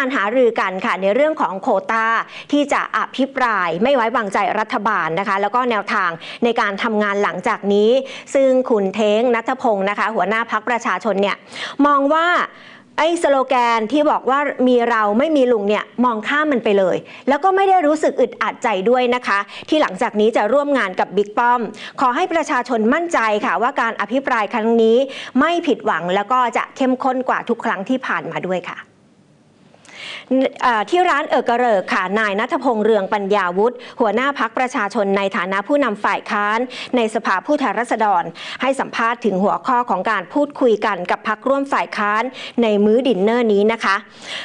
การหารือกันค่ะในเรื่องของโคตาที่จะอภิปรายไม่ไว้วางใจรัฐบาลนะคะ แล้วก็แนวทางในการทำงานหลังจากนี้ ซึ่งคุณเท้งนัทพงศ์นะคะ หัวหน้าพักประชาชนเนี่ยมองว่าไอ้สโลแกนที่บอกว่ามีเราไม่มีลุงเนี่ยมองข้ามมันไปเลย แล้วก็ไม่ได้รู้สึกอึดอัดใจด้วยนะคะ ที่หลังจากนี้จะร่วมงานกับบิ๊กป้อม ขอให้ประชาชนมั่นใจค่ะ ว่าการอภิปรายครั้งนี้ไม่ผิดหวังแล้วก็จะเข้มข้นกว่าทุกครั้งที่ผ่านมาด้วยค่ะ ที่ร้านเอกระเริกค่ะนายนัทพงษ์เรืองปัญญาวุฒิหัวหน้าพักประชาชนในฐานะผู้นำฝ่ายค้านในสภาผู้แทนราษฎร ให้สัมภาษณ์ถึงหัวข้อของการพูดคุยกันกับพักร่วมฝ่ายค้านในมื้อดินเนอร์นี้นะคะ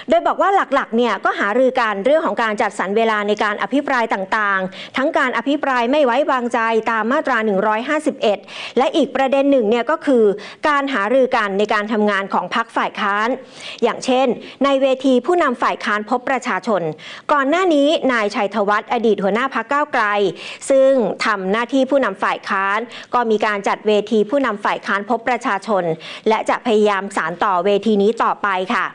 โดยบอกว่าหลักๆเนี่ยก็หารือกันเรื่องของการจัดสรรเวลาในการอภิปรายต่างๆ ทั้งการอภิปรายไม่ไว้วางใจตามมาตรา 151 และอีกประเด็นหนึ่งเนี่ยก็คือ การหารือกันในการทำงานของพักฝ่ายค้าน อย่างเช่น ในเวทีผู้นำฝ่ายค้านพบประชาชน ก่อนหน้านี้นายชัยธวัฒน์อดีตหัวหน้าพักก้าวไกล ซึ่งทำหน้าที่ผู้นำฝ่ายค้าน ก็มีการจัดเวทีผู้นำฝ่ายค้านพบประชาชน และจะพยายามสานต่อเวทีนี้ต่อไปค่ะ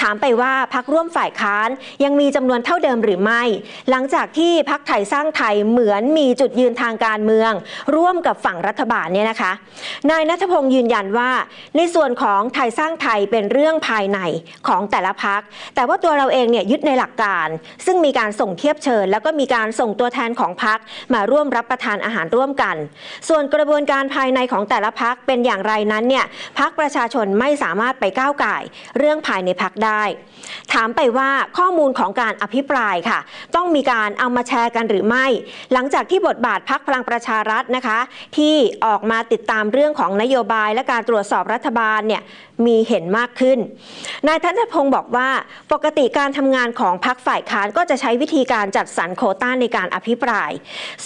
ถามไปว่าพักร่วมฝ่ายค้านยังมีจำนวนเท่าเดิมหรือไม่ หลังจากที่พักไทยสร้างไทยเหมือนมีจุดยืนทางการเมือง ร่วมกับฝั่งรัฐบาลเนี่ยนะคะ นายนัทพงศ์ยืนยันว่า ในส่วนของไทยสร้างไทยเป็นเรื่องภายในของแต่ละพัก แต่ว่าตัวเราเองเนี่ยยึดในหลักการ ซึ่งมีการส่งเทียบเชิญ แล้วก็มีการส่งตัวแทนของพักมาร่วมรับประทานอาหารร่วมกัน ส่วนกระบวนการภายในของแต่ละพักเป็นอย่างไรนั้นเนี่ยพักประชาชนไม่สามารถไปก้าวไก่ เรื่องภายในพักได้ ถามไปว่าข้อมูลของการอภิปรายค่ะ ต้องมีการเอามาแชร์กันหรือไม่ หลังจากที่บทบาทพักพลังประชารัฐนะคะ ที่ออกมาติดตามเรื่องของนโยบายและการตรวจสอบรัฐบาลเนี่ยมีเห็นมากขึ้น นายทันพงศ์บอกว่าปกติการทำงานของพักฝ่ายค้านก็จะใช้วิธีการจัดสรรโคต้าในการอภิปราย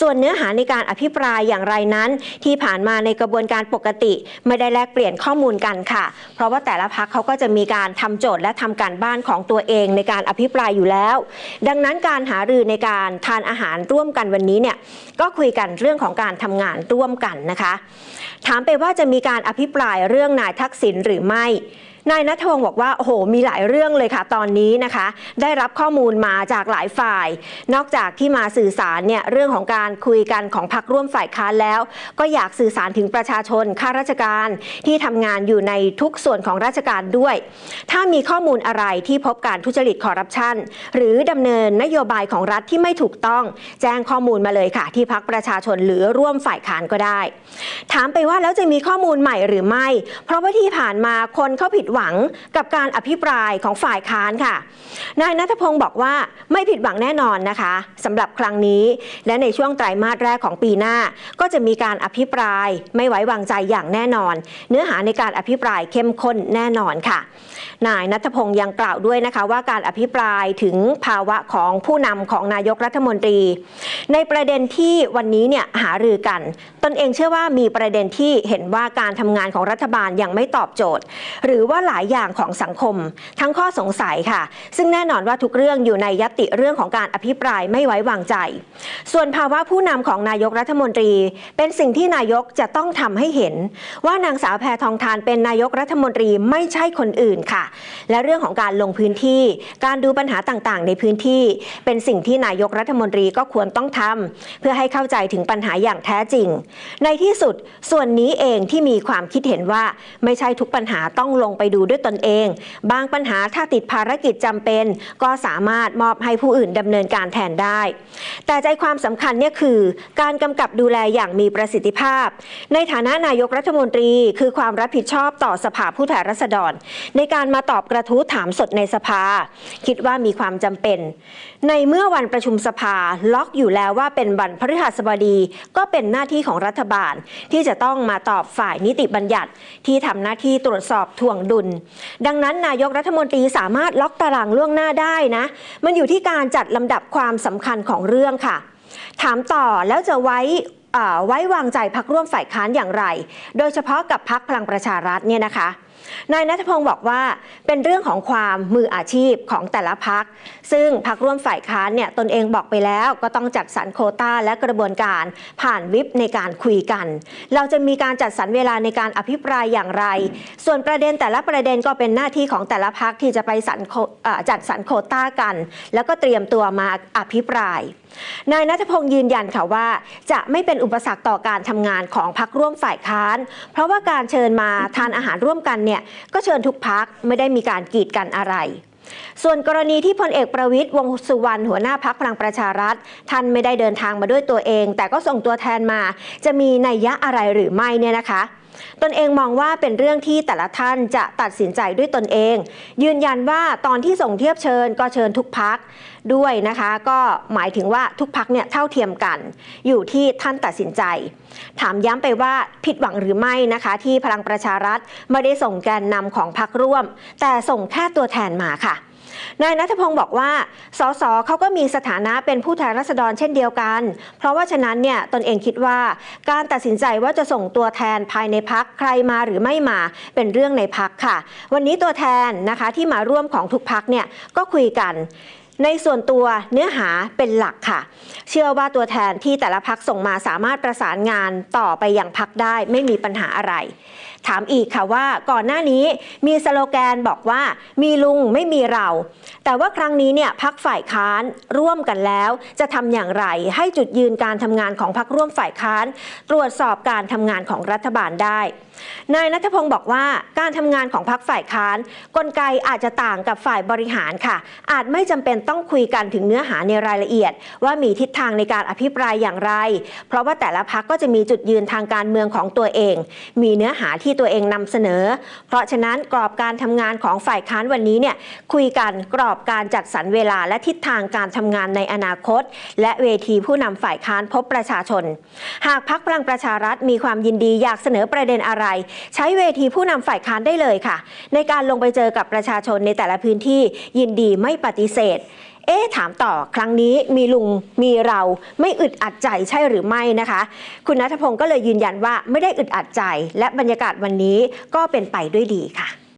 ส่วนเนื้อหาในการอภิปรายอย่างไรนั้น ที่ผ่านมาในกระบวนการปกติ ไม่ได้แลกเปลี่ยนข้อมูลกันค่ะ เพราะว่าแต่ละพักเขาก็จะมีการทำโจทย์และทำการบ้านของตัวเองในการอภิปรายอยู่แล้ว ดังนั้นการหารือในการทานอาหารร่วมกันวันนี้เนี่ยก็คุยกันเรื่องของการทำงานร่วมกันนะคะ ถามไปว่าจะมีการอภิปรายเรื่องนายทักษิณหรือไม่ นายนัทวงศ์บอกว่าโอ้โหมีหลายเรื่องเลยค่ะตอนนี้นะคะ ได้รับข้อมูลมาจากหลายฝ่าย นอกจากที่มาสื่อสารเนี่ยเรื่องของการคุยกันของพรรคร่วมฝ่ายค้านแล้ว ก็อยากสื่อสารถึงประชาชนข้าราชการที่ทำงานอยู่ในทุกส่วนของราชการด้วย ถ้ามีข้อมูลอะไรที่พบการทุจริตคอร์รัปชันหรือดำเนินนโยบายของรัฐที่ไม่ถูกต้อง แจ้งข้อมูลมาเลยค่ะ ที่พักประชาชนหรือร่วมฝ่ายค้านก็ได้ ถามไปว่าแล้วจะมีข้อมูลใหม่หรือไม่ เพราะว่าที่ผ่านมาคนเขาผิดหวังกับการอภิปรายของฝ่ายค้านค่ะ นายนัทพงศ์บอกว่าไม่ผิดหวังแน่นอนนะคะสำหรับครั้งนี้ และในช่วงไตรมาสแรกของปีหน้า ก็จะมีการอภิปรายไม่ไว้วางใจอย่างแน่นอน เนื้อหาในการอภิปรายเข้มข้นแน่นอนค่ะ นายนัทพงศ์ยังกล่าวด้วยนะคะว่าการอภิปรายถึงภาวะของผู้นำของนายกรัฐมนตรี ในประเด็นที่วันนี้เนี่ยหารือกัน ตนเองเชื่อว่ามีประเด็นที่เห็นว่าการทำงานของรัฐบาลยังไม่ตอบโจทย์ หรือว่าหลายอย่างของสังคม ทั้งข้อสงสัยค่ะ ซึ่งแน่นอนว่าทุกเรื่องอยู่ในยติเรื่องของการอภิปรายไม่ไว้วางใจ ส่วนภาวะผู้นำของนายกรัฐมนตรี เป็นสิ่งที่นายกจะต้องทำให้เห็น ว่านางสาวแพทองทานเป็นนายกรัฐมนตรีไม่ใช่คนอื่นค่ะ และเรื่องของการลงพื้นที่ การดูปัญหาต่างๆ ในพื้นที่ เป็นสิ่งที่นายกรัฐมนตรีก็ควรต้องทำเพื่อให้เข้าใจถึงปัญหาอย่างแท้จริง ในที่สุดส่วนนี้เองที่มีความคิดเห็นว่าไม่ใช่ทุกปัญหาต้องลงไปดูด้วยตนเอง บางปัญหาถ้าติดภารกิจจำเป็น ก็สามารถมอบให้ผู้อื่นดำเนินการแทนได้ แต่ใจความสำคัญเนี่ยคือ การกำกับดูแลอย่างมีประสิทธิภาพ ในฐานะนายกรัฐมนตรี คือความรับผิดชอบต่อสภาผู้แทนราษฎร ในการมาตอบกระทู้ถามสดในสภา คิดว่ามีความจำเป็น ในเมื่อวันประชุมสภาล็อกอยู่แล้วว่าเป็นวันพฤหัสบดี ก็เป็นหน้าที่ของรัฐบาล ที่จะต้องมาตอบฝ่ายนิติบัญญัติ ที่ทำหน้าที่ตรวจสอบทวงดุลดังนั้นนายกรัฐมนตรีสามารถล็อกตารางล่วงหน้าได้นะ มันอยู่ที่การจัดลำดับความสำคัญของเรื่องค่ะ ถามต่อแล้วจะไว้ไว้วางใจพักร่วมฝ่ายค้านอย่างไร โดยเฉพาะกับพักพลังประชารัฐเนี่ยนะคะ นายนัทพงศ์บอกว่าเป็นเรื่องของความมืออาชีพของแต่ละพัก ซึ่งพักร่วมฝ่ายค้านเนี่ยตนเองบอกไปแล้วก็ต้องจัดสรรโคต้าและกระบวนการผ่านวิปในการคุยกัน เราจะมีการจัดสรรเวลาในการอภิปรายอย่างไร ส่วนประเด็นแต่ละประเด็นก็เป็นหน้าที่ของแต่ละพักที่จะไปสรรจัดสรรโคต้ากัน แล้วก็เตรียมตัวมาอภิปรายนายนัทพงศ์ยืนยันค่ะว่า จะไม่เป็นอุปสรรคต่อการทำงานของพักร่วมฝ่ายค้าน เพราะว่าการเชิญมาทานอาหารร่วมกันเนี่ยก็เชิญทุกพักไม่ได้มีการกีดกันอะไรส่วนกรณีที่พลเอกประวิทย์วงสุวรรณหัวหน้าพักพลังประชารัฐ ท่านไม่ได้เดินทางมาด้วยตัวเอง แต่ก็ส่งตัวแทนมา จะมีนัยยะอะไรหรือไม่เนี่ยนะคะ ตนเองมองว่าเป็นเรื่องที่แต่ละท่านจะตัดสินใจด้วยตนเอง ยืนยันว่าตอนที่ส่งเทียบเชิญก็เชิญทุกพักด้วยนะคะ ก็หมายถึงว่าทุกพักเนี่ยเท่าเทียมกัน อยู่ที่ท่านตัดสินใจ ถามย้ำไปว่าผิดหวังหรือไม่นะคะ ที่พลังประชารัฐไม่ได้ส่งแกนนำของพักร่วม แต่ส่งแค่ตัวแทนมาค่ะ นายนัทพงศ์บอกว่า สสเขาก็มีสถานะเป็นผู้แทนราษฎรเช่นเดียวกัน เพราะว่าฉะนั้นเนี่ยตนเองคิดว่า การตัดสินใจว่าจะส่งตัวแทนภายในพักใครมาหรือไม่มาเป็นเรื่องในพักค่ะ วันนี้ตัวแทนนะคะที่มาร่วมของทุกพักเนี่ยก็คุยกัน ในส่วนตัวเนื้อหาเป็นหลักค่ะ เชื่อว่าตัวแทนที่แต่ละพักส่งมาสามารถประสานงานต่อไปอยังพักได้ไม่มีปัญหาอะไร ถามอีกค่ะว่าก่อนหน้านี้มีสโลแกนบอกว่า มีลุงไม่มีเรา แต่ว่าครั้งนี้เนี่ยพักฝ่ายค้านร่วมกันแล้ว จะทำอย่างไรให้จุดยืนการทำงานของพักร่วมฝ่ายค้าน ตรวจสอบการทำงานของรัฐบาลได้นายนัทพงศ์บอกว่าการทำงานของพักฝ่ายค้าน กลไกอาจจะต่างกับฝ่ายบริหารค่ะ อาจไม่จำเป็นต้องคุยกันถึงเนื้อหาในรายละเอียด ว่ามีทิศทางในการอภิปรายอย่างไร เพราะว่าแต่ละพักก็จะมีจุดยืนทางการเมืองของตัวเอง มีเนื้อหาที่ตัวเองนำเสนอ เพราะฉะนั้นกรอบการทำงานของฝ่ายค้านวันนี้เนี่ยคุยกันกรอบการจัดสรรเวลาและทิศทางการทำงานในอนาคต และเวทีผู้นำฝ่ายค้านพบประชาชน หากพักพลังประชารัฐมีความยินดีอยากเสนอประเด็นอะไร ใช้เวทีผู้นำฝ่ายค้านได้เลยค่ะ ในการลงไปเจอกับประชาชนในแต่ละพื้นที่ยินดีไม่ปฏิเสธ เอ๊ถามต่อครั้งนี้มีลุงมีเราไม่อึดอัดใจใช่หรือไม่นะคะ คุณนัทพงศ์ก็เลยยืนยันว่าไม่ได้อึดอัดใจ และบรรยากาศวันนี้ก็เป็นไปด้วยดีค่ะ